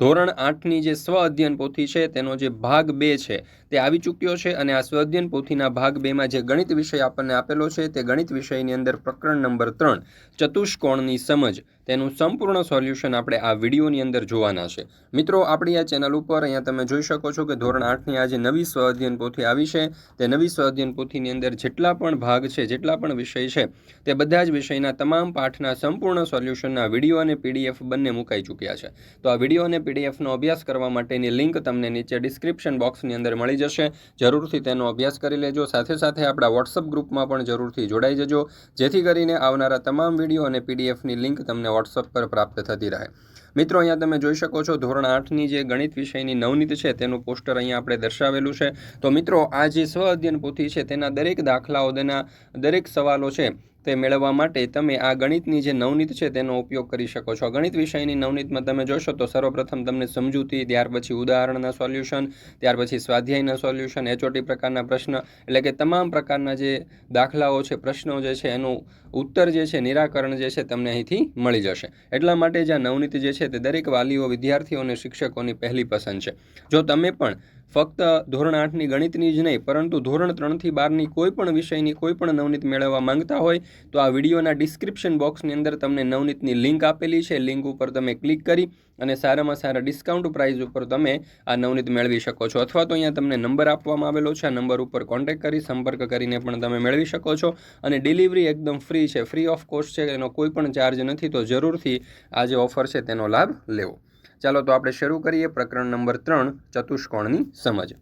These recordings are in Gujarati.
ધોરણ આઠની જે સ્વ અધ્યયન પોથી છે, તેનો જે ભાગ બે છે, તે આવી ચૂક્યો છે અને આ સ્વ અધ્યયન પોથીના ભાગ બેમાં જે ગણિત વિષય આપણને આપેલો છે, તે ગણિત વિષયની અંદર પ્રકરણ નંબર ત્રણ, ચતુષ્કોણની સમજ, તેનું સંપૂર્ણ સોલ્યુશન આપણે આ વિડીયોની અંદર જોવાના છે. મિત્રો, આપણી આ ચેનલ ઉપર અહીંયા તમે જોઈ શકો છો કે ધોરણ આઠની આ જે નવી સ્વ અધ્યયન પોથી આવી છે, તે નવી સ્વ અધ્યયન પોથીની અંદર જેટલા પણ ભાગ છે, જેટલા પણ વિષય છે, તે બધા જ વિષયના તમામ પાઠના સંપૂર્ણ સોલ્યુશનના વીડિયો અને પીડીએફ બંને મુકાઈ ચૂક્યા છે. તો આ વીડિયો અને પીડીએફનો અભ્યાસ કરવા માટેની લિંક તમને નીચે ડિસ્ક્રિપ્શન બોક્સની અંદર મળી જશે. જરૂરથી તેનો અભ્યાસ કરી લેજો. સાથે સાથે આપણા વોટ્સઅપ ગ્રુપમાં પણ જરૂરથી જોડાઈ જજો. જેથી કરીને આવનારા તમામ વીડિયો અને પીડીએફની લિંક તમને વોટ્સઅપ પર પ્રાપ્ત થતી રહે. મિત્રો, અહીંયા તમે જોઈ શકો છો ધોરણ આઠની જે ગણિત વિષયની નવનીત છે, તેનું પોસ્ટર અહીંયા આપણે દર્શાવેલું છે. તો મિત્રો, આ જે સ્વ અધ્યયન પોથી છે, તેના દરેક દાખલાઓ, તેના દરેક સવાલો છે તે મેળવવા માટે તમે આ ગણિતની જે નવનીત છે તેનો ઉપયોગ કરી શકો છો. ગણિત વિષયની નવનીતમાં તમે જોશો તો સર્વપ્રથમ તમને સમજૂતી, ત્યાર પછી ઉદાહરણના સોલ્યુશન, ત્યાર પછી સ્વાધ્યાયના સોલ્યુશન એચઓટી પ્રકારના પ્રશ્ન, એટલે કે તમામ પ્રકારના જે દાખલાઓ છે, પ્રશ્નો જે છે, એનું ઉત્તર જે છે, નિરાકરણ જે છે, તમને અહીંથી મળી જશે. એટલા માટે જ નવનીત જે છે તે દરેક વાલીઓ, વિદ્યાર્થીઓ અને શિક્ષકોની પહેલી પસંદ છે. જો તમે પણ ફક્ત ધોરણ આઠની ગણિતની જ નહીં, પરંતુ ધોરણ ત્રણથી બારની કોઈ પણ વિષયની, કોઈ પણ નવનીત મેળવવા માંગતા હોય, તો આ વિડીયોના ડિસ્ક્રિપ્શન બોક્સની અંદર તમને નવનીતની લિંક આપેલી છે. લિંક ઉપર તમે ક્લિક કરી અને સારામાં સારા ડિસ્કાઉન્ટ પ્રાઇસ ઉપર તમે આ નવનીત મેળવી શકો છો. અથવા તો અહીંયા તમને નંબર આપવામાં આવેલો છે. આ નંબર ઉપર કોન્ટેક્ટ કરી સંપર્ક કરીને પણ તમે મેળવી શકો છો. અને ડિલિવરી એકદમ ફ્રી છે. ફ્રી ઓફ કોસ્ટ છે. એનો કોઈ પણ ચાર્જ નથી. તો જરૂરથી આ જે ઓફર છે તેનો લાભ લેવો. ચાલો તો આપણે શરૂ કરીએ પ્રકરણ નંબર ત્રણ, ચતુષ્કોણની સમજ.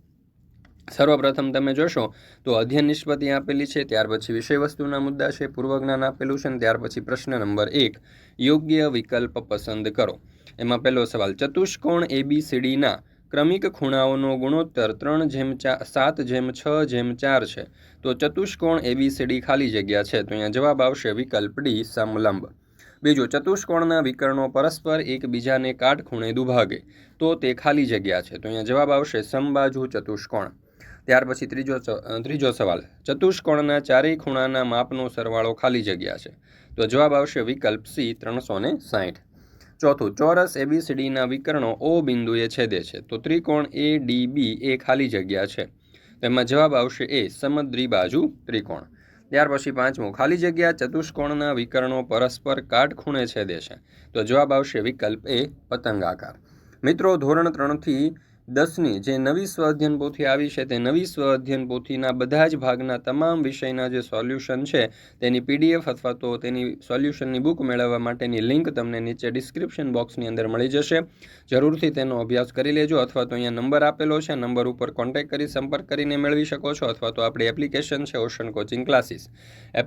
સર્વપ્રથમ તમે જોશો તો અધ્યયન નિષ્પત્તિ આપેલી છે, ત્યાર પછી વિષય વસ્તુના મુદ્દા છે, પૂર્વજ્ઞાન આપેલું છે, અને ત્યાર પછી પ્રશ્ન નંબર એક, યોગ્ય વિકલ્પ પસંદ કરો. એમાં પહેલો સવાલ, ચતુષ્કોણ એબીસીડીના ક્રમિક ખૂણાઓનો ગુણોત્તર ત્રણ જેમ ચાર સાત જેમ છ જેમ ચાર છે. તો ચતુષ્કોણ એબીસીડી ખાલી જગ્યા છે, તો અહીંયા જવાબ આવશે વિકલ્પ ડી, સમલંબ. બીજું ચતુષ્કોણના વિકર્ણો પરસ્પર એકબીજાને કાટખૂણે દુભાગે, તો તે ખાલી જગ્યા છે. તો અહીંયા જવાબ આવશે સમબાજુ ચતુષ્કોણ. ત્યાર પછી ત્રીજો ત્રીજો સવાલ. ચતુષ્કોણના ચારેય ખૂણાના માપનો સરવાળો ખાલી જગ્યા છે. તો જવાબ આવશે વિકલ્પ સી ત્રણસો ને સાહીઠ ચોથું, ચોરસ એબીસીડીના વિકર્ણો ઓ બિંદુએ છેદે છે. તો ત્રિકોણ એ, ડી, બી એ ખાલી જગ્યા છે. તેમાં જવાબ આવશે એ, સમદ્રિબાજુ ત્રિકોણ. ત્યાર પછી પાંચમું, ખાલી જગ્યા ચતુષ્કોણના વિકર્ણો પરસ્પર કાટખૂણે છેદે છે. તો જવાબ આવશે વિકલ્પ એ પતંગાકાર. મિત્રો, ધોરણ ત્રણથી દસની, જે નવી સ્વ અધ્યયન પોથી આવી છે, તે નવી સ્વ અધ્યયન પોથીના બધા જ ભાગના તમામ વિષયના જે સોલ્યુશન છે, તેની પીડીએફ અથવા તો તેની સોલ્યુશનની બુક મેળવવા માટેની લિંક તમને નીચે ડિસ્ક્રિપ્શન બોક્સની અંદર મળી જશે. જરૂરથી તેનો અભ્યાસ કરી લેજો અથવા તો અહીંયા નંબર આપેલો છે, નંબર ઉપર કોન્ટેક્ટ કરી સંપર્ક કરીને મેળવી શકો છો અથવા તો આપણી એપ્લિકેશન છે, ocean coaching classes.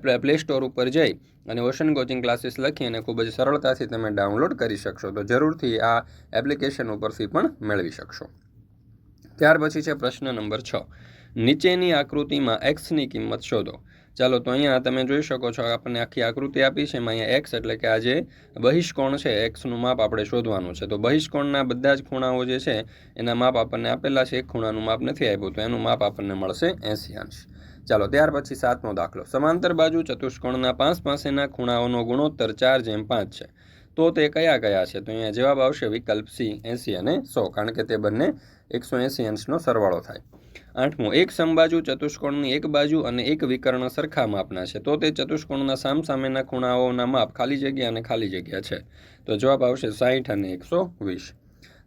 Play store ઉપર જઈ અને ઓશન કોચિંગ ક્લાસીસ લખી અને ખૂબ જ સરળતાથી તમે ડાઉનલોડ કરી શકશો. તો જરૂરથી આ એપ્લિકેશન ઉપરથી પણ મેળવી શકશો. ત્યાર પછી છે પ્રશ્ન નંબર છ. નીચેની આકૃતિમાં એક્સની કિંમત શોધો. ચાલો તો અહીંયા તમે જોઈ શકો છો, આપણને આખી આકૃતિ આપી છે, એમાં અહીંયા એક્સ એટલે કે આ જે બહિષ્કોણ છે એક્સનું માપ આપણે શોધવાનું છે. તો બહિષ્કોણના બધા જ ખૂણાઓ જે છે, એના માપ આપણને આપેલા છે, એક ખૂણાનું માપ નથી આપ્યું, તો એનું માપ આપણને મળશે એંસી અંશ. ચાલો, ત્યાર પછી સાતમો દાખલો. સમાંતર બાજુ ચતુષ્કોણના પાંચ પાસેના ખૂણાઓનો ગુણોત્તર ચાર જેમ પાંચ છે. તો તે કયા કયા છે? તો અહીંયા જવાબ આવશે વિકલ્પ સી, એંસી અને સો, કારણ કે તે બંને એકસો એંસી અંશનો સરવાળો થાય. આઠમું, એક સમબાજુ ચતુષ્કોણની એક બાજુ અને એક વિકર્ણ સરખા માપના છે. તો તે ચતુષ્કોણના સામસામેના ખૂણાઓના માપ ખાલી જગ્યા અને ખાલી જગ્યા છે. તો જવાબ આવશે સાહીઠ અને એકસો વીસ.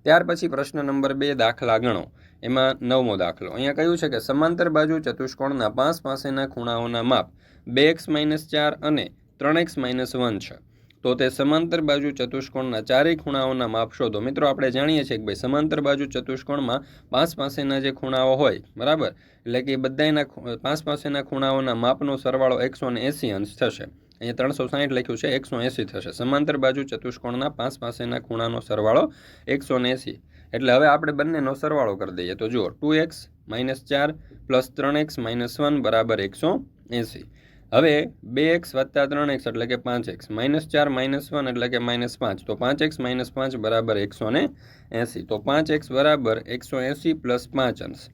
ત્યાર પછી પ્રશ્ન નંબર બે, દાખલા ગણો. એમાં નવમો દાખલો. અહીંયા કહ્યું છે કે સમાંતર બાજુ ચતુષ્કોણના પાંચ પાસેના ખૂણાઓના માપ બે એક્સ માઇનસ ચાર અને ત્રણ એક્સ માઇનસ વન છે. તો તે સમાંતર બાજુ ચતુષ્કોણના ચારેય ખૂણાઓના માપ શોધો. મિત્રો, આપણે જાણીએ છીએ કે ભાઈ સમાંતર બાજુ ચતુષ્કોણમાં પાંચ પાસેના જે ખૂણાઓ હોય, બરાબર? એટલે કે બધાના પાંચ પાસેના ખૂણાઓના માપનો સરવાળો એકસો ને એંસી અંશ થશે. અહીંયા ત્રણસો સાહીઠ લખ્યું છે, એકસો એંસી થશે. સમાંતર બાજુ ચતુષ્કોણના પાંચ પાસેના ખૂણાનો સરવાળો એકસો ને એંસી. એટલે હવે આપણે બંનેનો સરવાળો કરી દઈએ. તો જુઓ, ટુ એક્સ માઇનસ ચાર પ્લસ ત્રણ એક્સ માઇનસ વન બરાબર એકસો એંસી. હવે બે એક્સ વત્તા ત્રણ એક્સ એટલે કે પાંચ એક્સ. માઇનસ ચાર માઇનસ વન એટલે કે માઇનસ પાંચ. તો પાંચ એક્સ માઇનસ પાંચ બરાબર એકસો ને એંસી. તો પાંચ એક્સ બરાબર એકસો એંસી પ્લસ પાંચ અંશ.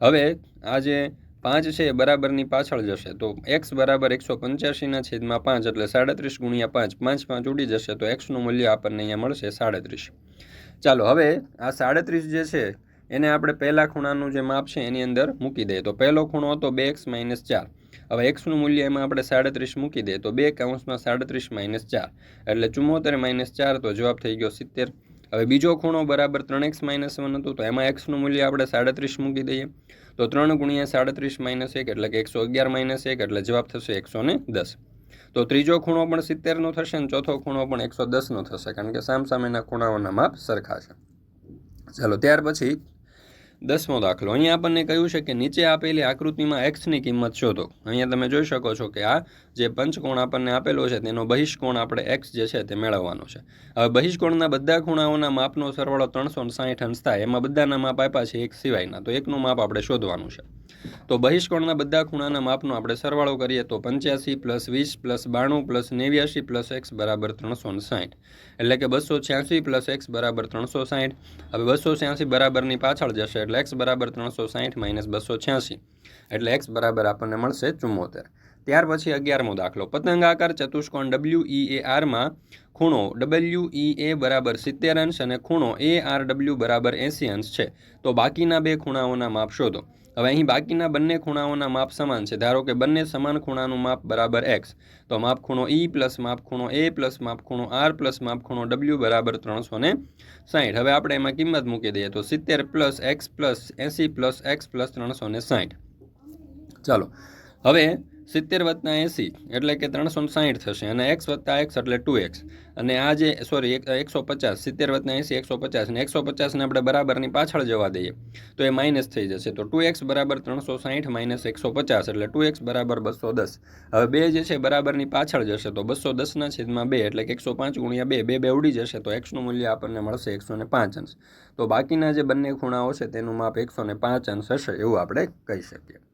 હવે આ જે પાંચ છે બરાબરની પાછળ જશે. તો એક્સ બરાબર એકસો પંચ્યાસીના છેદમાં પાંચ એટલે સાડત્રીસ ગુણ્યા પાંચ. પાંચ પાંચ ઉડી જશે તો એક્સનું મૂલ્ય આપણને અહીંયા મળશે સાડત્રીસ. ચાલો, હવે આ સાડત્રીસ જે છે એને આપણે પહેલા ખૂણાનું જે માપ છે એની અંદર મૂકી દઈએ. તો પહેલો ખૂણો હતો બે એક્સ માઇનસ ચાર. હવે એક્સનું મૂલ્ય એમાં આપણે સાડત્રીસ મૂકી દઈએ તો બે કાઉન્સમાં સાડત્રીસ માઇનસ ચાર. એટલે ચુમ્મોતેર માઇનસ ચાર તો જવાબ થઈ ગયો સિત્તેર. હવે બીજો ખૂણો બરાબર ત્રણ એક્સ માઇનસ વન હતું તો એમાં એક્સનું મૂલ્ય આપણે સાડત્રીસ મૂકી દઈએ. તો ત્રણ ગુણ્યા સાડત્રીસ માઇનસ એક એટલે કે એકસો અગિયાર માઇનસ એક એટલે જવાબ થશે એકસો ને દસ. તો ત્રીજો ખૂણો પણ સિત્તેરનો થશે અને ચોથો ખૂણો પણ એકસો દસનો થશે કારણ કે સામસામેના ખૂણાઓના માપ સરખા છે. ચાલો ત્યાર પછી દસમો દાખલો. અહીંયા આપણને કહ્યું છે કે નીચે આપેલી આકૃતિમાં એક્સની કિંમત શોધો. અહીંયા તમે જોઈ શકો છો કે આ જે પંચકોણ આપણને આપેલો છે, તેનો બહિષ્કોણ આપણે એક્સ જે છે, તે મેળવવાનો છે. હવે બહિષ્કોણના બધા ખૂણાઓના માપનો સરવાળો ત્રણસો સાઠ અંશ થાય, એમાં બધાના માપ આપ્યા છે એક સિવાયના, તો એકનું માપ આપણે શોધવાનું છે. તો બહિષ્કોણના બધા ખૂણાના માપનો આપણે સરવાળો કરીએ તો પંચ્યાસી પ્લસ વીસ પ્લસ બાણું પ્લસ નેવ્યાસી પ્લસ એક્સ બરાબર ત્રણસો સાઠ એટલે કે બસો છ્યાસી પ્લસ એક્સ બરાબર ત્રણસો સાઠ હવે બસો છ્યાસી બરાબરની પાછળ જશે એટલે એક્સ બરાબર ત્રણસો સાઠ માઇનસ બસો છ્યાસી. એટલે એક્સ બરાબર આપણને મળશે ચુમ્મોતેર ત્યાર પછી અગિયારમો દાખલો. પતંગાકાર ચતુષ્કોણ ડબલ્યુ ઈ એ આરમાં ખૂણો ડબલ્યુ ઈ એ બરાબર સિત્તેર અંશ અને ખૂણો એ આર ડબલ્યુ બરાબર એંસી અંશ છે. તો બાકીના બે ખૂણાઓના માપ શોધો. હવે અહીં બાકીના બંને ખૂણાઓના માપ સમાન છે. ધારો કે બંને સમાન ખૂણાનું માપ બરાબર એક્સ તો માપ ખૂણો ઈ પ્લસ માપ ખૂણો એ પ્લસ માપ ખૂણો આર પ્લસ માપ ખૂણો ડબલ્યુ બરાબર ત્રણસો ને સાઠ હવે આપણે એમાં કિંમત મૂકી દઈએ તો સિત્તેર પ્લસ એક્સ પ્લસ એંસી પ્લસ એક્સ પ્લસ ત્રણસો ને સાઠ ચાલો. હવે સિત્તેર વત્તા એંસી એટલે કે ત્રણસો સાઠ થશે અને એક્સ વત્તા એક્સ એટલે ટુ એક્સ. અને આ જે, સોરી એકસો પચાસ, સિત્તેર વત્તા એંસી, એકસો પચાસ અને એકસો પચાસને આપણે બરાબરની પાછળ જવા દઈએ, તો એ માઇનસ થઈ જશે. તો ટુ એક્સ બરાબર ત્રણસો સાઠ માઇનસ એકસો પચાસ એટલે ટુ એક્સ બરાબર બસો દસ. હવે બે જે છે બરાબરની પાછળ જશે, તો બસો દસના છેદમાં બે એટલે કે એકસો પાંચ ગુણ્યા બે બે બે ઉડી જશે, તો એક્સનું મૂલ્ય આપણને મળશે એકસો ને પાંચ અંશ. તો બાકીના જે બંને ખૂણાઓ છે તેનું માપ એકસો ને પાંચ અંશ હશે એવું આપણે કહી શકીએ.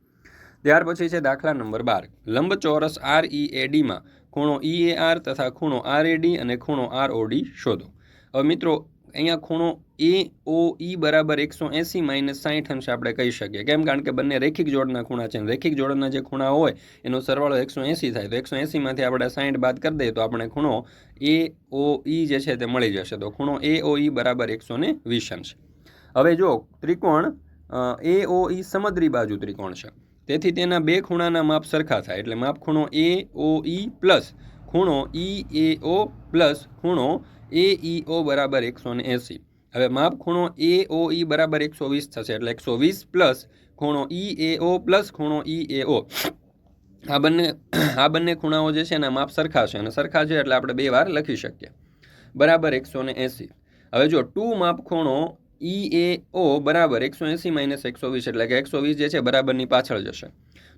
ત્યાર પછી છે દાખલા નંબર બાર. લંબચોરસ આર ઈ એ ડીમાં ખૂણો ઈ એ આર તથા ખૂણો આર એ ડી અને ખૂણો આર ઓ ડી શોધો. હવે મિત્રો, અહીંયા ખૂણો એ ઓ ઈ બરાબર એકસો એંસી માઇનસ સાઠ અંશ આપણે કહી શકીએ. કેમ? કારણ કે બંને રેખિક જોડના ખૂણા છે રેખિક જોડના જે ખૂણા હોય, એનો સરવાળો એકસો એંસી થાય. તો એકસો એંસીમાંથી આપણે સાઠ બાદ કરી દઈએ તો આપણે ખૂણો એ ઓ ઈ જે છે તે મળી જશે. તો ખૂણો એ ઓ ઈ બરાબર એકસો ને વીસ અંશ. હવે જો ત્રિકોણ એ ઓ ઈ સમદ્રી બાજુ ત્રિકોણ છે. તેથી તેના બે ખૂણાના માપ સરખા થાય. એટલે માપ ખૂણો એ ઓ ઈ પ્લસ ખૂણો ઈ એ ઓ પ્લસ ખૂણો એ ઈ ઓ બરાબર એકસો ને એંસી. હવે માપ ખૂણો એ ઓ ઈ બરાબર એકસો વીસ થશે. એટલે એકસો વીસ પ્લસ ખૂણો ઈ એ ઓ પ્લસ ખૂણો ઈ એ ઓ આ બંને આ બંને ખૂણાઓ જે છે એના માપ સરખા છે. અને સરખા છે એટલે આપણે બે વાર લખી શકીએ. બરાબર એકસો ને એંસી. હવે જો ટુ માપ ખૂણો ઈ એ ઓ બરાબર એકસો એંસી માઇનસ એકસો વીસ એટલે કે એકસો વીસ જે છે બરાબરની પાછળ જશે.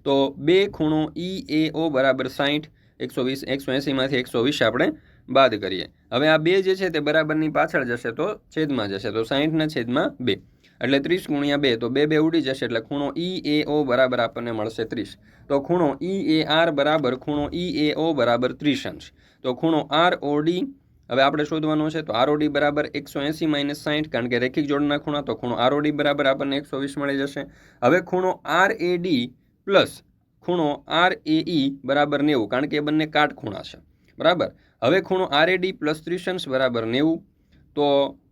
તો બે ખૂણો ઈ એ ઓ બરાબર સાઠ એકસો વીસ, એકસો એંસીમાંથી એકસો વીસ આપણે બાદ કરીએ. હવે આ બે જે છે તે બરાબરની પાછળ જશે તો છેદમાં જશે, તો સાઠના છેદમાં બે. એટલે ત્રીસ ગુણ્યા બે, તો બે બે ઉડી જશે એટલે ખૂણો ઈ એ ઓ બરાબર આપણને મળશે ત્રીસ. તો ખૂણો ઈ એ આર બરાબર, ખૂણો ઈ એ ઓ બરાબર ત્રીસ અંશ. તો ખૂણો આર ઓ ડી હવે આપણે શોધવાનું છે તો આરઓડી બરાબર એકસો એંસી માઇનસ સાઠ કારણ કે રેખિક જોડના ખૂણા તો ખૂણો આરઓડી બરાબર આપણને એકસો વીસ મળી જશે. હવે ખૂણો આર એ ડી પ્લસ ખૂણો આર એ ઈ બરાબર નેવું, કારણ કે એ બંને કાટ ખૂણા છે. બરાબર? હવે ખૂણો આર એ ડી પ્લસ ત્રીસ અંશ બરાબર નેવું, તો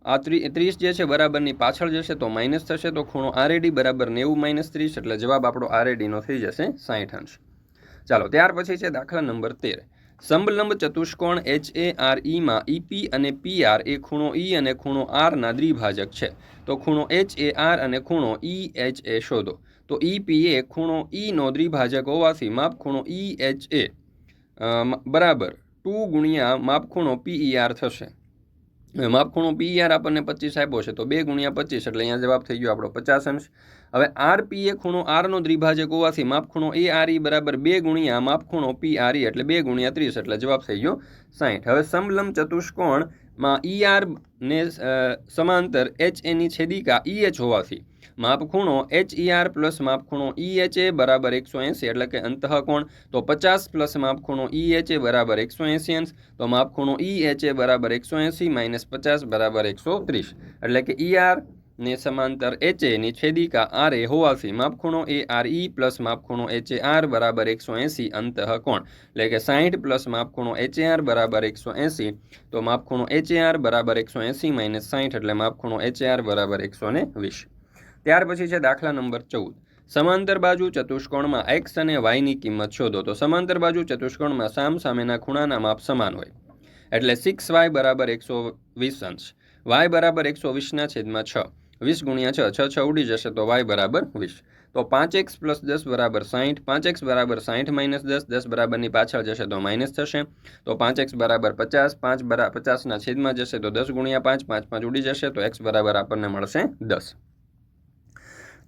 આ ત્રી ત્રીસ જે છે બરાબરની પાછળ જશે, તો માઇનસ થશે, તો ખૂણો આર એ ડી બરાબર નેવું માઇનસ ત્રીસ, એટલે જવાબ આપણો આર એ ડીનો થઈ જશે સાઠ અંશ. ચાલો, ત્યાર પછી છે દાખલા નંબર તેર. સમલંબ ચતુષ્કોણ એચ એ આર ઈમાં ઈપી અને પી આર એ ખૂણો ઈ અને ખૂણો આરના દ્વિભાજક છે. તો ખૂણો એચ એ આર અને ખૂણો ઈ એચ એ શોધો. તો ઈપી એ ખૂણો ઈનો દ્વિભાજક હોવાથી માપ ખૂણો ઈ એચ એ બરાબર, ટુ ગુણ્યા પીઈ આર થશે. હવે માપ પી આર આપણને પચીસ આપ્યો છે, તો બે ગુણ્યા પચીસ એટલે અહીંયા જવાબ થઈ ગયો આપણો પચાસ અંશ. હવે આર પી એ ખૂણો આરનો દ્વિભાજક હોવાથી માપખૂણો એ આર ઈ બરાબર બે ગુણ્યા માપખૂણો પી આર ઈ એટલે બે ગુણ્યા ત્રીસ એટલે જવાબ થઈ ગયો સાઠ હવે સમલંબ ચતુષ્કોણમાં ઈ આર ને સમાંતર એચ એની છેદિકા ઈ એચ હોવાથી માપ ખૂણો એચ ઈ આર પ્લસ માપ ખૂણો ઈ એચ એ બરાબર એકસો એંસી એટલે કે અંતઃકોણ. તો પચાસ પ્લસ માપ ખૂણો ઈ એચ એ બરાબર એકસો એંસી અંશ. તો માપ ખૂણો ઈ એચ એ બરાબર એકસો એંસી માઇનસ પચાસ બરાબર એકસો ત્રીસ. એટલે કે ઈ આર ને સમાંતર એચ એની છેદિકા આર એ હોવાથી માપખૂણો એ આર ઈ પ્લસ માપખૂણો એચ એ આર બરાબર એકસો એંસી અંતઃ કોણ એટલે કે સાહીઠ પ્લસ માપખૂણો એચ એ આર બરાબર એકસો એંસી. તો માપખૂણો એચ એ આર બરાબર એકસો એંસી માઇનસ સાહીઠ એટલે માપખૂણો એચ એ આર બરાબર એકસો ને વીસ. ત્યાર પછી છે દાખલા નંબર ચૌદ. સમાંતર બાજુ ચતુષ્કોણમાં એક્સ અને વાયની કિંમત શોધો. તો સમાંતર બાજુ ચતુષ્કોણમાં સામ સામેના ખૂણાના માપ સમાન હોય. એટલે સિક્સ વાય બરાબર એકસો વીસ અંશ. વાય બરાબર એકસો વીસના છેદમાં છ. વીસ ગુણ્યા છ છ છ ઉડી જશે તો વાય બરાબર વીસ. તો પાંચ એક્સ પ્લસ દસ બરાબર સાહીઠ પાંચ એક્સ બરાબર સાહીઠ માઇનસ દસ દસ બરાબરની પાછળ જશે તો માઇનસ થશે. તો પાંચ એક્સ બરાબર પચાસ, પાંચ બરા, પચાસના છેદમાં જશે તો દસ ગુણ્યા પાંચ પાંચ પાંચ ઉડી જશે તો એક્સ બરાબર આપણને મળશે દસ.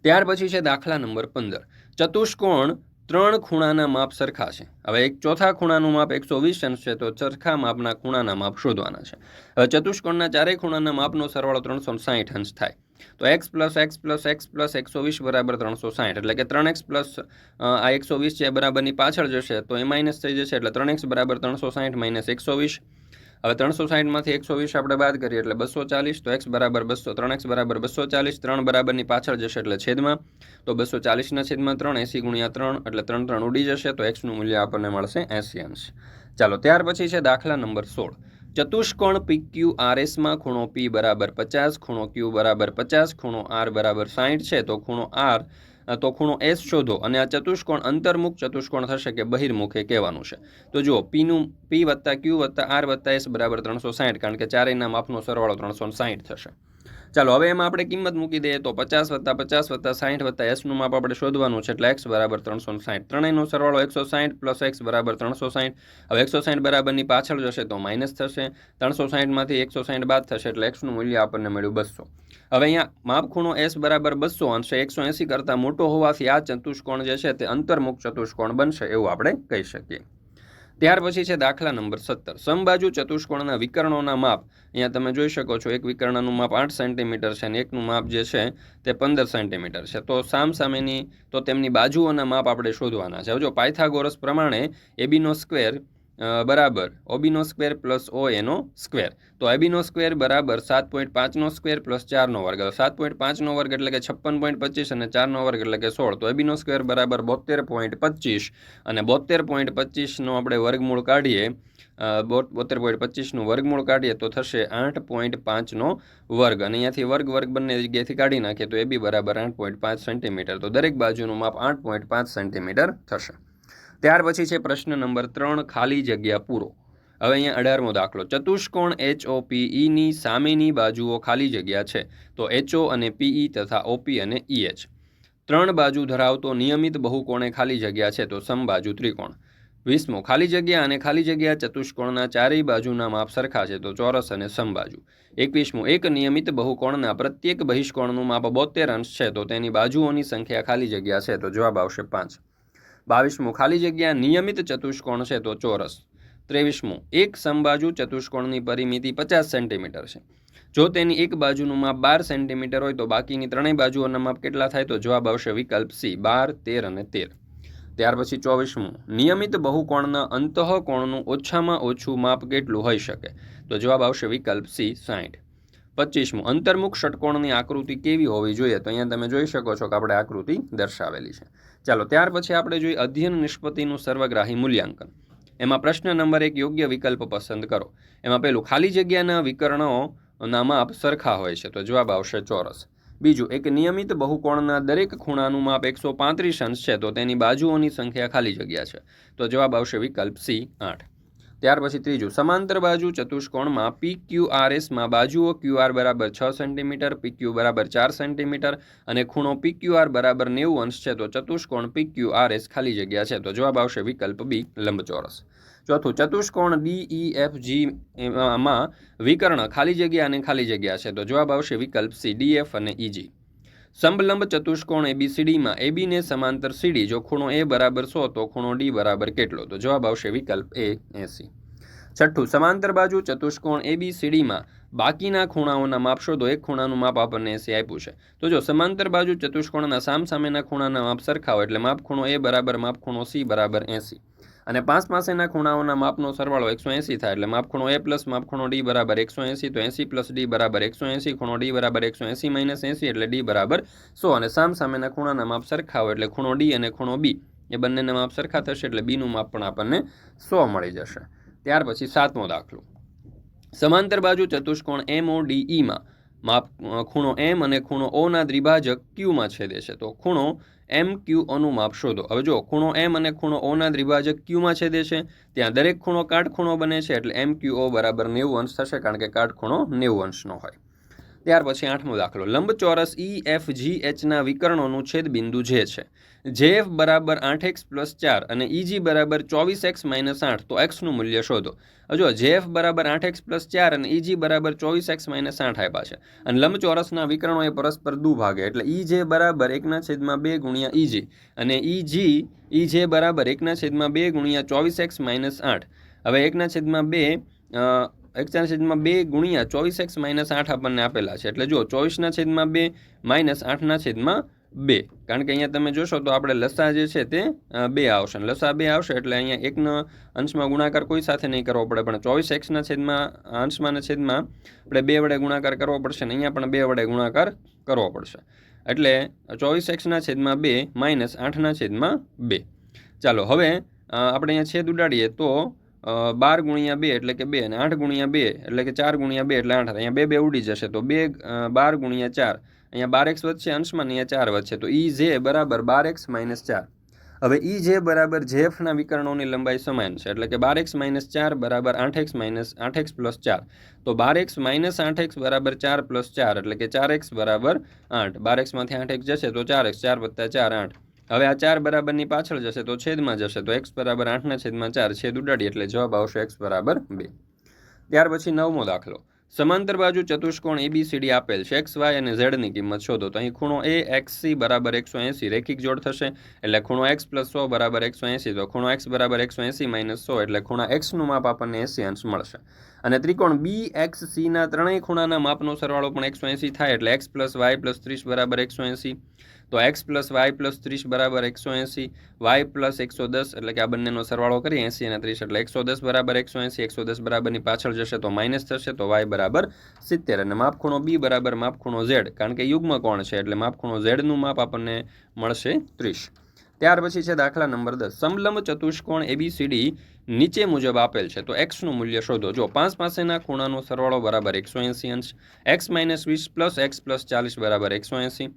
ત્યાર પછી છે દાખલા નંબર પંદર. ચતુષ્કોણ ત્રણ ખૂણાના માપ સરખા છે. હવે એક ચોથા ખૂણાનું માપ એકસો વીસ અંશ છે, તો સરખા માપના ખૂણાના માપ શોધવાના છે. હવે ચતુષ્કોણના ચારેય ખૂણાના માપનો સરવાળો ત્રણસો સાહીઠ અંશ થાય. તો X plus X plus X plus એકસો વીસ બરાબર ત્રણસો સાહીઠ, એટલે કે ત્રણ એક્સ પ્લસ આ એકસો વીસ છે બરાબરની પાછળ જશે, તો એ માઇનસ થઈ જશે, એટલે ત્રણ એક્સ બરાબર ત્રણસો સાહીઠ માઇનસ એકસો વીસ. હવે ત્રણસો સાહીઠમાંથી એકસો વીસ આપણે બાદ કરીએ એટલે બસો ચાલીસ, તો એક્સ બરાબર બસો ત્રણ, એક્સ બરાબર બસો ચાલીસ, ત્રણ બરાબરની પાછળ જશે એટલે છેદમાં. તો બસો ચાલીસના છેદમાં ત્રણ, એંસી ગુણ્યા ત્રણ, એટલે ત્રણ ત્રણ ઉડી જશે, તો એક્સનું મૂલ્ય આપણને મળશે એંસી અંશ. ચાલો, ત્યાર પછી છે દાખલા નંબર સોળ. ચતુષ્કોણ પી ક્યુ આર એસમાં ખૂણો પી બરાબર પચાસ, ખૂણો ક્યુ બરાબર પચાસ, ખૂણો આર બરાબર સાહીઠ છે, તો ખૂણો આર તો ખૂણો એસ શોધો અને આ ચતુષ્કોણ અંતર્મુખ ચતુષ્કોણ થશે કે બહિર્મુખે કહેવાનું છે. તો જુઓ પીનું પી વત્તા ક્યુ વત્તા આર વત્તા એસ બરાબર ત્રણસો સાહીઠ, કારણ કે ચારેયના માપનો સરવાળો ત્રણસો સાહીઠ થશે. ચાલો, હવે એમાં આપણે કિંમત મૂકી દઈએ તો પચાસ વત્તા પચાસ વત્તા સાઠ વત્તા એસનું માપ આપણે શોધવાનું છે એટલે એક્સ બરાબર ત્રણસો સાઠ ત્રણેયનો સરવાળો એકસો સાઠ પ્લસ એક્સ બરાબર ત્રણસો સાઠ હવે એકસો સાઠ બરાબરની પાછળ જશે તો માઇનસ થશે. ત્રણસો સાહીઠમાંથી એકસો સાહીઠ બાદ થશે એટલે એક્સનું મૂલ્ય આપણને મળ્યું બસો. હવે અહીંયા માપ ખૂણો એસ બરાબર બસો અંશે એકસો એંસી કરતાં મોટો હોવાથી આ ચતુષ્કોણ જે છે તે અંતર્મુખ ચતુષ્કોણ બનશે એવું આપણે કહી શકીએ. ત્યાર પછી છે દાખલા નંબર સત્તર. સમબાજુ ચતુષ્કોણના વિકર્ણોના માપ. અહીંયા તમે જોઈ શકો છો, એક વિકર્ણનું માપ આઠ સેન્ટીમીટર છે અને એકનું માપ જે છે તે પંદર સેન્ટીમીટર છે. તો સામ સામેની તો તેમની બાજુઓના માપ આપણે શોધવાના છે. જો પાયથાગોરસ પ્રમાણે એબીનો સ્ક્વેર બરાબર. ઓબીનો સ્ક્વેર પ્લસ ઓ એનો સ્ક્વેર. તો એબીનો સ્ક્વેર બરાબર સાત પોઈન્ટ પાંચનો સ્ક્વેર પ્લસ ચારનો વર્ગ. સાત પોઈન્ટ પાંચનો વર્ગ એટલે કે છપ્પન પોઈન્ટ પચીસ અને ચારનો વર્ગ એટલે કે સોળ. તો એબીનો સ્ક્વેર બરાબર બોતેર પોઈન્ટ પચીસ અને બોતેર પોઈન્ટ પચીસનો આપણે વર્ગમૂળ કાઢીએ બોતેર પોઈન્ટ પચીસનું વર્ગમૂળ કાઢીએ તો થશે આઠ પોઈન્ટ પાંચનો વર્ગ. અને અહીંયાથી વર્ગ વર્ગ બંને જગ્યાએથી કાઢી નાખીએ તો એ બી બરાબર આઠ પોઈન્ટ પાંચ સેન્ટીમીટર. તો દરેક બાજુનું માપ આઠ પોઈન્ટ પાંચ સેન્ટીમીટર થશે. ત્યાર પછી છે પ્રશ્ન નંબર ત્રણ, ખાલી જગ્યા પૂરો. હવે અહીંયા અઢારમો દાખલો. ચતુષ્કોણ એચ ઓ પીઈની સામેની બાજુઓ ખાલી જગ્યા છે. તો એચઓ અને પીઈ તથા ઓપી અને ઈએચ ત્રણ બાજુ ધરાવતો નિયમિત બહુકોણે ખાલી જગ્યા છે, તો સમબાજુ ત્રિકોણ. વીસમો, ખાલી જગ્યા અને ખાલી જગ્યા ચતુષ્કોણના ચારેય બાજુના માપ સરખા છે, તો ચોરસ અને સમબાજુ. એકવીસમું, એક નિયમિત બહુકોણના પ્રત્યેક બહિષ્કોણનું માપ બોતેર અંશ છે, તો તેની બાજુઓની સંખ્યા ખાલી જગ્યા છે, તો જવાબ આવશે પાંચ. બાવીસમું, ખાલી જગ્યા નિયમિત ચતુષ્કોણ છે તો ચોરસ. ત્રેવીસમું, એક સમબાજુ ચતુષ્કોણની પરિમિતિ પચાસ સેન્ટીમીટર છે. જો તેની એક બાજુનું માપ બાર સેન્ટીમીટર હોય તો બાકીની ત્રણેય બાજુઓના માપ કેટલા થાય તો જવાબ આવશે વિકલ્પ સી, બાર, તેર અને તેર. ત્યાર પછી ચોવીસમું, નિયમિત બહુકોણના અંતઃકોણનું ઓછામાં ઓછું માપ કેટલું હોઈ શકે? તો જવાબ આવશે વિકલ્પ સી સાઠ પચીસમું, અંતર્મુખ ષટકોણની આકૃતિ કેવી હોવી જોઈએ? તો અહીંયા તમે જોઈ શકો છો કે આપણે આકૃતિ દર્શાવેલી છે. ચાલો, ત્યાર પછી આપણે જોઈએ અધ્યયન નિષ્પત્તિનું સર્વગ્રાહી મૂલ્યાંકન. એમાં પ્રશ્ન નંબર એક, યોગ્ય વિકલ્પ પસંદ કરો. એમાં પહેલું, ખાલી જગ્યાના વિકર્ણોના માપ સરખા હોય છે, તો જવાબ આવશે ચોરસ. બીજું, એક નિયમિત બહુકોણના દરેક ખૂણાનું માપ એકસો પાંત્રીસ અંશ છે, તો તેની બાજુઓની સંખ્યા ખાલી જગ્યા છે, તો જવાબ આવશે વિકલ્પ સી, આઠ. ત્યાર પછી ત્રીજું, સમાંતર બાજુ ચતુષ્કોણમાં પી ક્યુ આર એસમાં બાજુઓ ક્યુ આર બરાબર છ સેન્ટીમીટર પી ક્યુ બરાબર ચાર સેન્ટીમીટર અને ખૂણો પી ક્યુ આર બરાબર નેવું અંશ છે, તો ચતુષ્કોણ પી ક્યુ આર એસ ખાલી જગ્યા છે, તો જવાબ આવશે વિકલ્પ બી લંબચોરસ. ચોથું, ચતુષ્કોણ ડી ઈ એફ જી માં વિકર્ણ ખાલી જગ્યા અને ખાલી જગ્યા છે, તો જવાબ આવશે વિકલ્પ સી ડી એફ અને ઈજી સમલંબ ચતુષ્કોણ એબીસીડીમાં એબીને સમાંતર સીડી જો ખૂણો એ બરાબર સો, તો ખૂણો ડી બરાબર કેટલો? તો જવાબ આવશે વિકલ્પ એ એસી છઠ્ઠું, સમાંતર બાજુ ચતુષ્કોણ એબીસીડીમાં બાકીના ખૂણાઓના માપ શોધો એક ખૂણાનું માપ આપણને એસી આપ્યું છે. તો જો સમાંતર બાજુ ચતુષ્કોણના સામસામેના ખૂણાના માપ સરખા એટલે માપ ખૂણો એ બરાબર, માપ ખૂણો સી બરાબર એસી અને પાંચ પાસેના ખૂણાઓના માપનો સરવાળો એકસો એંસી થાય એટલે માપ ખૂણો એ પ્લસ માપખૂણો ડી બરાબર એકસો એંસી, તો એંસી પ્લસ ડી બરાબર એકસો એંસી, ખૂણો ડી બરાબર એકસો એંસી માઇનસ એંસી એટલે ડી બરાબર સો. અને સામ સામેના ખૂણાના માપ સરખા હોય એટલે ખૂણો ડી અને ખૂણો બી. એ બંનેના માપ સરખા થશે એટલે બીનું માપ પણ આપણને સો મળી જશે. ત્યાર પછી સાતમો દાખલો. સમાંતર બાજુ ચતુષ્કોણ એમ ઓ ડી ઈમાં માપ ખૂણો એમ અને ખૂણો ઓના દ્વિભાજક ક્યુમાં છેદે છે. તો ખૂણો એમ ક્યુ ઓનું માપ શોધો. હવે જો ખૂણો એમ અને ખૂણો ઓના દ્વિભાજક ક્યુમાં છેદે છે. ત્યાં દરેક ખૂણો કાટખૂણો બને છે, એટલે એમ ક્યુ ઓ બરાબર નેવું અંશ થશે, કારણ કે કાટખૂણો નેવું અંશનો હોય. ત્યાર પછી આઠમો દાખલો. લંબચોરસ ઈ એફ જી એચના વિકર્ણોનું છેદ બિંદુ જે છે. જે એફ બરાબર આઠ એક્સ પ્લસ ચાર અને ઈજી બરાબર ચોવીસ એક્સ માઇનસ આઠ, તો એક્સનું મૂલ્ય શોધો. જો જે એફ બરાબર આઠ એક્સ પ્લસ ચાર અને ઈજી બરાબર ચોવીસ એક્સ માઇનસ આઠ આપ્યા છે, અને લંબચોરસના વિકરણો એ પરસ્પર દુ ભાગે એટલે ઈ જે બરાબર એકના છેદમાં બે ગુણ્યા ઈજી અને ઈજી ઈ જે બરાબર એકના છેદમાં બે ગુણ્યા ચોવીસ એક્સ માઇનસ આઠ. હવે એકના છેદમાં બે એકના છેદમાં બે ગુણ્યા ચોવીસ એક્સ માઇનસ આઠ આપણને આપેલા છે, એટલે જો ચોવીસના છેદમાં બે માઇનસ આઠના છેદમાં બે. કારણ કે અહીંયા તમે જોશો તો આપણે લસા જે છે તે બે આવશે. અને લસા બે આવશે એટલે અહીંયા એકનો અંશમાં ગુણાકાર કોઈ સાથે નહીં કરવો પડે, પણ ચોવીસ એક્સના છેદમાં અંશમાં છેદમાં આપણે બે વડે ગુણાકાર કરવો પડશે ને અહીંયા પણ બે વડે ગુણાકાર કરવો પડશે. એટલે ચોવીસ એક્સના છેદમાં બે માઇનસ આઠના છેદમાં બે. ચાલો, હવે આપણે અહીંયા છેદ ઉડાડીએ તો બાર ગુણ્યા બે એટલે કે બે અને આઠ ગુણ્યા બે એટલે કે ચાર ગુણ્યા બે એટલે આઠ. અહીંયા બે બે ઉડી જશે તો બે બાર ગુણ્યા ચાર અહીંયા બાર એક્સ વધશે, અંશમાં અહીંયા ચાર વધશે. તો ઈ જે બરાબર બાર એક્સ માઇનસ ચાર. હવે ઈ જે બરાબર જેફના વિકર્ણોની લંબાઈ સમાન છે, એટલે કે બાર એક્સ માઇનસ ચાર બરાબર આઠ એક્સ માઇનસ આઠ એક્સ પ્લસ ચાર. તો બાર એક્સ માઇનસ આઠ એક્સ બરાબર ચાર પ્લસ ચાર, એટલે કે ચાર એક્સ બરાબર આઠ. બાર એક્સમાંથી આઠ એક્સ જશે તો ચાર એક્સ, ચાર વત્તા ચાર આઠ. હવે આ ચાર બરાબરની પાછળ જશે તો છેદમાં જશે, તો એક્સ બરાબર આઠના છેદમાં ચાર, છેદ ઉડાડી એટલે જવાબ આવશે એક્સ બરાબર બે. ત્યાર પછી નવમો દાખલો. સમાંતર બાજુ ચતુષ્કોણ એબીસીડી આપેલ છે. એક્સ વાય અને ઝેડની કિંમત શોધો. તો અહીં ખૂણો એ એક્સ સી બરાબર એકસો એંસી રેખિક જોડ થશે. એટલે ખૂણો એક્સ પ્લસ સો બરાબર એકસો એંસી. તો ખૂણો એક્સ બરાબર એકસો એંસી માઇનસ સો એટલે ખૂણા એક્સનું માપ આપણને એંસી અંશ મળશે. અને ત્રિકોણ બી એક્સ સીના ત્રણેય ખૂણાના માપનો સરવાળો પણ એકસો એંસી થાય એટલે એક્સ પ્લસ વાય પ્લસ ત્રીસ બરાબર એકસો એંસી. તો એક્સ પ્લસ વાય પ્લસ ત્રીસ બરાબર એકસો એંસી વાય પ્લસ એકસો દસ, એટલે કે આ બંનેનો સરવાળો કરીએ એંસી અને ત્રીસ, એટલે એકસો દસ બરાબર એકસો એંસી, એકસો દસ બરાબરની પાછળ જશે તો માઇનસ થશે, તો વાય બરાબર સિત્તેર. અને માપખૂણો બી બરાબર માપખૂણો ઝેડ કારણ કે યુગ્મ કોણ છે, એટલે માપખૂણો ઝેડનું માપ આપણને મળશે ત્રીસ. ત્યાર પછી છે દાખલા નંબર દસ. સમલંબ ચતુષ્કોણ એબીસીડી નીચે મુજબ આપેલ છે. તો એક્સનું મૂલ્ય શોધો. જો પાંચ પાસેના ખૂણાનો સરવાળો બરાબર એકસો એંસી અંશ એક્સ માઇનસ વીસ પ્લસ એક્સ પ્લસ ચાલીસ બરાબર એકસો એંસી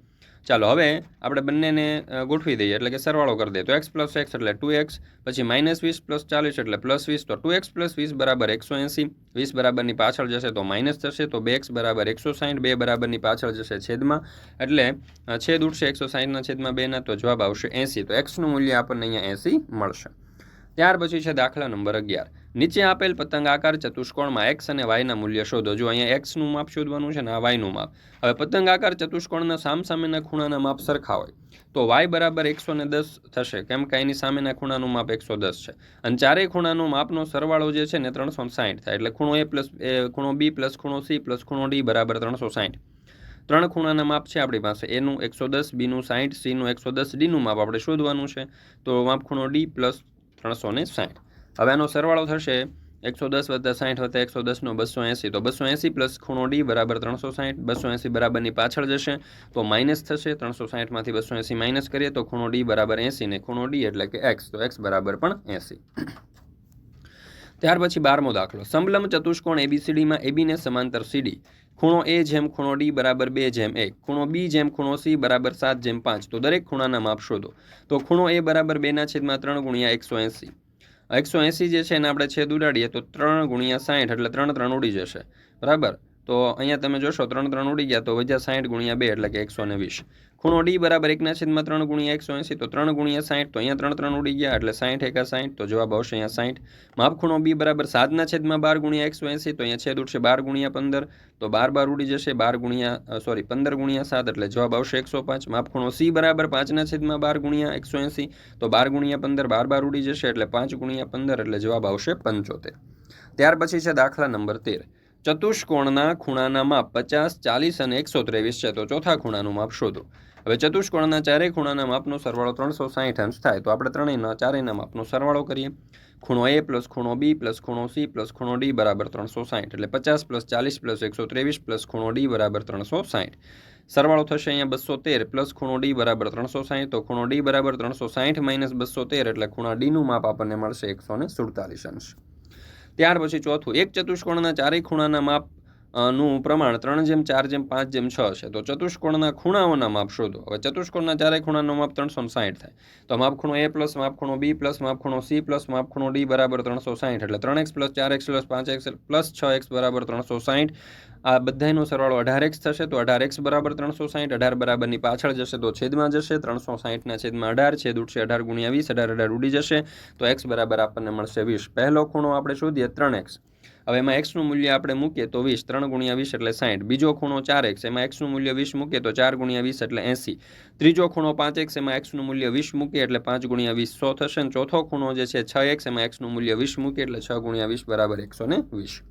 ચાલો, હવે આપણે બંનેને ગોઠવી દઈએ. એટલે કે સરવાળો કરી દઈએ. તો એક્સ પ્લસ એક્સ એટલે ટુ એક્સ પછી માઇનસ વીસ પ્લસ ચાલીસ એટલે પ્લસ વીસ. તો ટુ એક્સ પ્લસ વીસ બરાબર એકસો એંસી. વીસ બરાબરની પાછળ જશે તો માઇનસ થશે. તો બે એક્સ બરાબર એકસો સાઠ બે બરાબરની પાછળ જશે છેદમાં. એટલે છેદ ઉઠશે એકસો સાઠના છેદમાં બેના તો જવાબ આવશે એંસી. તો એક્સનું મૂલ્ય આપણને અહીંયા એંસી મળશે. ત્યાર પછી છે દાખલા નંબર અગિયાર. નીચે આપેલ પતંગ આકાર ચતુષ્કોણમાં એક્સ અને વાયના મૂલ્ય શોધો. જો અહીંયા એક્સનું માપ શોધવાનું છે ને આ વાયનું માપ. હવે પતંગ આકાર ચતુષ્કોણના સામસામેના ખૂણાના માપ સરખા હોય. તો વાય બરાબર એકસો ને દસ થશે. કેમ કે એની સામેના ખૂણાનું માપ એકસો દસ છે. અને ચારેય ખૂણાનો માપનો સરવાળો જે છે ને ત્રણસો સાઠ થાય. એટલે ખૂણો એ પ્લસ ખૂણો બી પ્લસ ખૂણો સી પ્લસ ખૂણો ડી બરાબર ત્રણસો સાઠ ત્રણ ખૂણાના માપ છે આપણી પાસે. એનું એકસો દસ બીનું સાઠ સીનું એકસો દસ ડીનું માપ આપણે શોધવાનું છે. તો માપ ખૂણો ડી પ્લસ ત્રણસો ને સાઠ હવે આનો સરવાળો થશે એકસો દસ વત્તા સાઠ વત્તા એકસો દસનો બસો એંસી. તો બસો એંસી પ્લસ ખૂણો ડી બરાબર ત્રણસો સાઠ. બસો એંસી બરાબરની પાછળ જશે, તો માઇનસ થશે. ત્રણસો સાઠમાંથી બસો એંસી માઇનસ કરીએ, તો ખૂણો ડી બરાબર એંસી ને ખૂણો ડી એટલે કે એક્સ તો એક્સ બરાબર પણ એંસી. ત્યાર પછી બારમો દાખલો. સમલમ ચતુષ્કોણ એબીસીડીમાં એબીને સમાંતર સીડી ખૂણો એ જેમ ખૂણો ડી બરાબર બે જેમ એક. ખૂણો બી જેમ ખૂણો સી બરાબર સાત જેમ પાંચ. તો દરેક ખૂણાના માપ શોધો. તો ખૂણો એ બરાબર બેના છેદમાં ત્રણ ગુણ્યા એકસો એંસી. એકસો એંસી જે છે એને આપણે છેદ ઉડાડીએ તો ત્રણ ગુણ્યા સાઠ એટલે ત્રણ ત્રણ ઉડી જશે. બરાબર? તો અહીંયા તમે જોશો ત્રણ ત્રણ ઉડી ગયા તો વધ્યા સાઠ ગુણ્યા બે એટલે કે એકસો ને વીસ. ખૂણો ડી બરાબર એકના છેદમાં ત્રણ ગુણ્યા એકસો એંસી, તો ત્રણ ગુણ્યા સાઠ તો અહીંયા ત્રણ ત્રણ ઉડી ગયા, એટલે સાઠ એકા સાઠ તો જવાબ આવશે અહીંયા સાઠ માપ ખૂણો બી બરાબર સાતના છેદમાં બાર ગુણ્યા એકસો એંસી, તો અહીંયા છેદ ઉઠશે બાર ગુણ્યા પંદર, તો બાર બાર ઉડી જશે, બાર ગુણ્યા સોરી પંદર ગુણ્યા સાત, એટલે જવાબ આવશે એકસો પાંચ. માપ ખૂણો સી બરાબર પાંચના છેદમાં બાર ગુણ્યા એકસો એંસી, તો બાર ગુણ્યા પંદર બાર બાર ઉડી જશે, એટલે પાંચ ગુણ્યા પંદર, એટલે જવાબ આવશે પંચોતેર. ત્યાર પછી છે દાખલા નંબર તેર. ચતુષ્કોણના ખૂણાના માપ પચાસ, ચાલીસ અને એકસો ત્રેવીસ છે, તો ચોથા ખૂણાનું માપ શોધો. હવે ચતુષ્કોણના ચારેય ખૂણાના માપનો સરવાળો ત્રણસો સાહીઠ અંશ થાય, તો આપણે ત્રણેયના ચારેયના માપનો સરવાળો કરીએ. ખૂણો એ પ્લસ ખૂણો બી પ્લસ ખૂણો સી પ્લસ ખૂણો ડી બરાબર ત્રણસો સાઠ એટલે પચાસ પ્લસ ચાલીસ પ્લસ એકસો ત્રેવીસ પ્લસ ખૂણો ડી બરાબર ત્રણસો સાઠ સરવાળો થશે અહીંયા બસો તેર પ્લસ ખૂણો ડી બરાબર ત્રણસો સાઠ તો ખૂણો ડી બરાબર ત્રણસો સાઠ માઇનસ બસો તેર, એટલે ખૂણા ડીનું માપ આપણને મળશે એકસો ને સુડતાલીસ અંશ. ત્યાર પછી ચોથું, એક ચતુષ્કોણના ચારેય ખૂણાના માપ નું પ્રમાણ ત્રણ જેમ, ચાર જેમ, પાંચ જેમ, છ છે. તો ચતુષ્કોણના ખૂણાઓના માપ શોધો. હવે ચતુષ્કોણના ચારેય ખૂણાનું માપ ત્રણસો સાઠ થાય. તો માપ ખૂણો એ પ્લસ માપ ખૂણો બી પ્લસ માપ ખૂણો સી પ્લસ માપ ખૂણો ડી બરાબર ત્રણસો સાઠ એટલે ત્રણ એક્સ પ્લસ, ચાર એક્સ પ્લસ, પાંચ એક્સ પ્લસ, છ એક્સ બરાબર ત્રણસો સાઠ આ બધાનો સરવાળો અઢાર એક્સ થશે, તો અઢાર એક્સ બરાબર ત્રણસો સાઠ અઢાર બરાબરની પાછળ જશે, તો છેદમાં જશે. ત્રણસો સાઠના છેદમાં અઢાર, છેદ ઉઠશે અઢાર ગુણ્યા વીસ, અઢાર અઢાર ઉડી જશે. તો એક્સ બરાબર આપણને મળશે વીસ. પહેલો ખૂણો આપણે શોધીએ ત્રણ એક્સ. હવે એમાં એક્સનું મૂલ્ય આપણે મૂકીએ તો વીસ, ત્રણ ગુણ્યા વીસ એટલે સાઠ બીજો ખૂણો ચાર એક્સ એમાં એક્સનું મૂલ્ય વીસ મૂકીએ તો ચાર ગુણ્યા વીસ એટલે એંસી. ત્રીજો ખૂણો પાંચ એક્સ એમાં એક્સનું મૂલ્ય વીસ મૂકીએ એટલે પાંચ ગુણ્યા વીસ. સો થશે અને ચોથો ખૂણો જે છે છ એક્સ એમાં એક્સનું મૂલ્ય વીસ મૂકીએ એટલે છ ગુણ્યા વીસ બરાબર એકસો ને વીસ.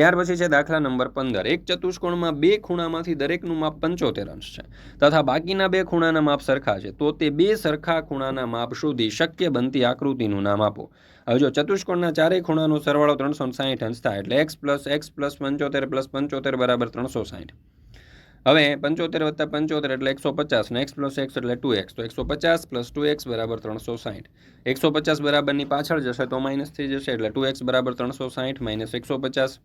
ત્યાર પછી છે દાખલા નંબર પંદર. એક ચતુષ્કોણમાં બે ખૂણામાંથી દરેકનું માપ પંચોતેર અંશ છે. તથા બાકીના બે ખૂણાના માપ સરખા છે. તો તે બે સરખા ખૂણાના માપ શોધી શક્ય બનતી આકૃતિનું નામ આપો. હવે જો ચતુષ્કોણના ચારેય ખૂણાનો સરવાળો ત્રણસો સાઠ અંશ થાય એટલે એક્સ પ્લસ એક્સ પ્લસ પંચોતેર પ્લસ પંચોતેર બરાબર ત્રણસો સાઠ હવે પંચોતેર વત્તા પંચોતેર એટલે એકસો પચાસ ને એક્સ પ્લસ એક્સ એટલે ટુ એક્સ. તો એકસો પચાસ પ્લસ ટુ એક્સ બરાબર ત્રણસો સાઠ એકસો પચાસ બરાબરની પાછળ જશે તો માઇનસ થઈ જશે એટલે ટુ એક્સ બરાબર ત્રણસો સાઠ માઇનસ એકસો પચાસ.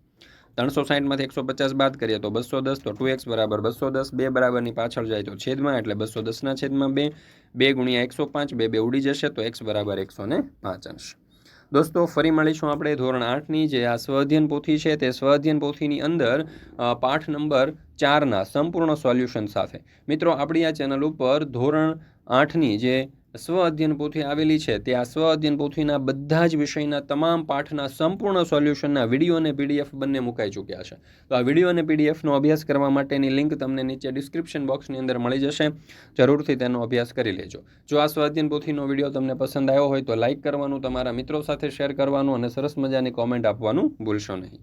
ત્રણસો સાઠમાંથી એકસો પચાસ બાદ કરીએ તો બસો દસ, તો ટુ એક્સ બરાબર બસો દસ. બે બરાબરની પાછળ જાય તો છેદમાં એટલે બસો દસના છેદમાં બે. બે ગુણ્યા એકસો પાંચ, બે બે ઉડી જશે તો એક્સ બરાબર એકસો ને પાંચ અંશ. દોસ્તો, ફરી મળીશું આપણે ધોરણ આઠની જે આ સ્વઅધ્યયન પોથી છે તે સ્વઅધ્યયન પોથીની અંદર પાઠ નંબર ચારના સંપૂર્ણ સોલ્યુશન સાથે. મિત્રો, આપણી આ ચેનલ ઉપર ધોરણ આઠની જે સ્વ અધ્યયન પોથી આવેલી છે. તે આ સ્વ અધ્યયન પોથીના બધા જ વિષયના તમામ પાઠના સંપૂર્ણ સોલ્યુશનના વીડિયો અને પીડીએફ બંને મુકાઈ ચૂક્યા છે. તો આ વીડિયો અને પીડીએફનો અભ્યાસ કરવા માટેની લિંક તમને નીચે ડિસ્ક્રિપ્શન બોક્સની અંદર મળી જશે. જરૂરથી તેનો અભ્યાસ કરી લેજો. જો આ સ્વાધ્યન પોથીનો વીડિયો તમને પસંદ આવ્યો હોય તો લાઇક કરવાનું, તમારા મિત્રો સાથે શેર કરવાનું અને સરસ મજાની કોમેન્ટ આપવાનું ભૂલશો નહીં.